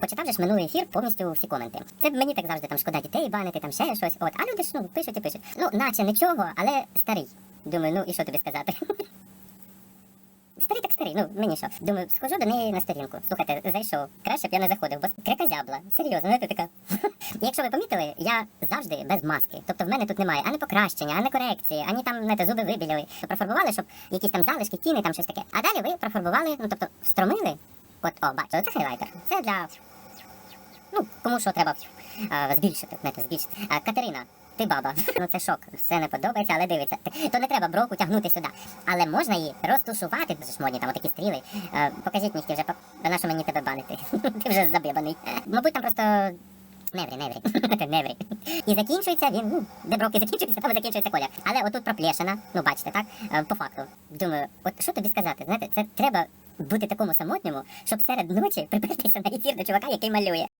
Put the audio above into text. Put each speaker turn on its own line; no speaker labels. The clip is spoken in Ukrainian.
почитав же ж минулий ефір повністю всі коменти. Це мені так завжди там шкода дітей банити, там ще щось. От, а люди ж ну пишуть і пишуть. Ну, наче нічого, але старий. Думаю, ну і що тобі сказати? Старий так старий, ну мені що. Думаю, схожу до неї на сторінку. Слухайте, зайшов. Краще б я не заходив, бо крикозябла. Серйозно, знаєте, така. Якщо ви помітили, я завжди без маски. Тобто в мене тут немає ані покращення, ані корекції, ані там знаєте, зуби вибіляли. Профарбували, щоб якісь там залишки, тіни, там щось таке. А далі ви профарбували, ну тобто встромили. От, о, бачите, це хайлайтер. Це для. Ну, кому що треба а, збільшити, знаєте, збільшити. А, Катерина, ти баба. Ну це шок. Все не подобається, але дивиться. То не треба бровку тягнути сюди. Але можна її розтушувати, дуже ж модні, там отакі стріли. Е, покажіть нігті вже, на що мені тебе банити. Ти вже забибаний. Мабуть, там просто. Неврі, неврі. неврі. І закінчується він, ну, де бровки закінчуються, там закінчується колір. Але отут проплешина, ну бачите, так? По факту. Думаю, от що тобі сказати? Знаєте, це треба бути такому самотньому, щоб серед ночі припертися на ефір до чувака, який малює.